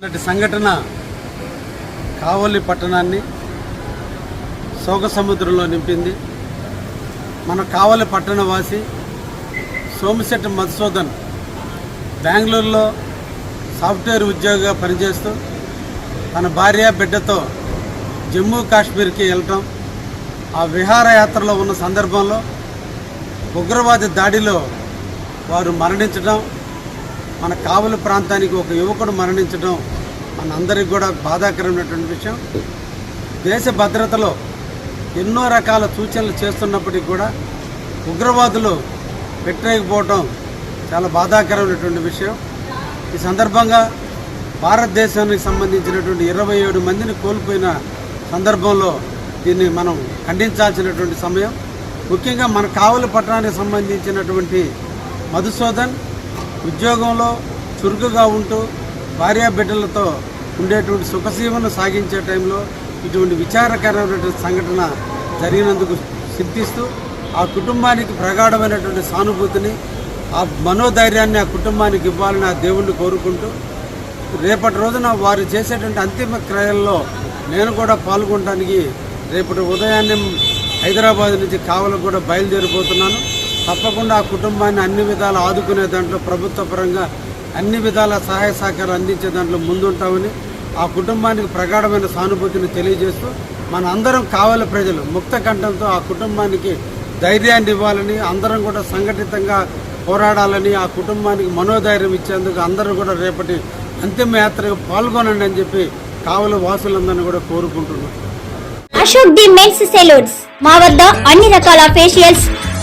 ఇలాంటి సంఘటన కావలి పట్టణాన్ని శోక సముద్రంలో నింపింది. మన కావలి పట్టణ వాసి సోమశెట్టి మధుసూదన్ బెంగళూరులో సాఫ్ట్వేర్ ఉద్యోగిగా పనిచేస్తూ తన భార్య బిడ్డతో జమ్మూ కాశ్మీర్కి వెళ్ళటం ఆ విహారయాత్రలో ఉన్న సందర్భంలో ఉగ్రవాద దాడిలో వారు మరణించడం మన కావలి ప్రాంతానికి ఒక యువకుడు మరణించడం మన అందరికి కూడా బాధాకరమైనటువంటి విషయం. దేశ భద్రతలో ఎన్నో రకాల సూచనలు చేస్తున్నప్పటికీ కూడా ఉగ్రవాదులు పెట్టలేకపోవడం చాలా బాధాకరమైనటువంటి విషయం. ఈ సందర్భంగా భారతదేశానికి సంబంధించినటువంటి ఇరవై ఏడు మందిని కోల్పోయిన సందర్భంలో దీన్ని మనం ఖండించాల్సినటువంటి సమయం. ముఖ్యంగా మన కావలి పట్టణానికి సంబంధించినటువంటి మధుసూదన్ ఉద్యోగంలో చురుకుగా ఉంటూ భార్యా బిడ్డలతో ఉండేటువంటి సుఖసీమను సాగించే టైంలో ఇటువంటి విచారకరమైనటువంటి సంఘటన జరిగినందుకు సిద్ధిస్తూ ఆ కుటుంబానికి ప్రగాఢమైనటువంటి సానుభూతిని ఆ మనోధైర్యాన్ని ఆ కుటుంబానికి ఇవ్వాలని ఆ దేవుణ్ణి కోరుకుంటూ రేపటి రోజున వారు చేసేటువంటి అంతిమ క్రయంలో నేను కూడా పాల్గొనడానికి రేపటి ఉదయాన్నే హైదరాబాద్ నుంచి కావలకు కూడా బయలుదేరిపోతున్నాను. తప్పకుండా ఆ కుటుంబాన్ని అన్ని విధాలు ఆదుకునే దాంట్లో ప్రభుత్వ పరంగా అన్ని విధాల సహాయ సహకారం అందించే దాంట్లో ముందుంటామని ఆ కుటుంబానికి ప్రగాఢమైన సానుభూతిని తెలియజేస్తూ మన అందరం కావాలి ప్రజలు ముక్త కంఠంతో ఆ కుటుంబానికి ధైర్యాన్ని ఇవ్వాలని అందరం కూడా సంఘటితంగా పోరాడాలని ఆ కుటుంబానికి మనోధైర్యం ఇచ్చేందుకు అందరూ కూడా రేపటి అంతిమయాత్రకు పాల్గొనండి అని చెప్పి కావలి వాసులందరినీ కూడా కోరుకుంటున్నాం. Ashok the men's salons. మా వద్ద అన్ని రకాల ఫేషియల్స్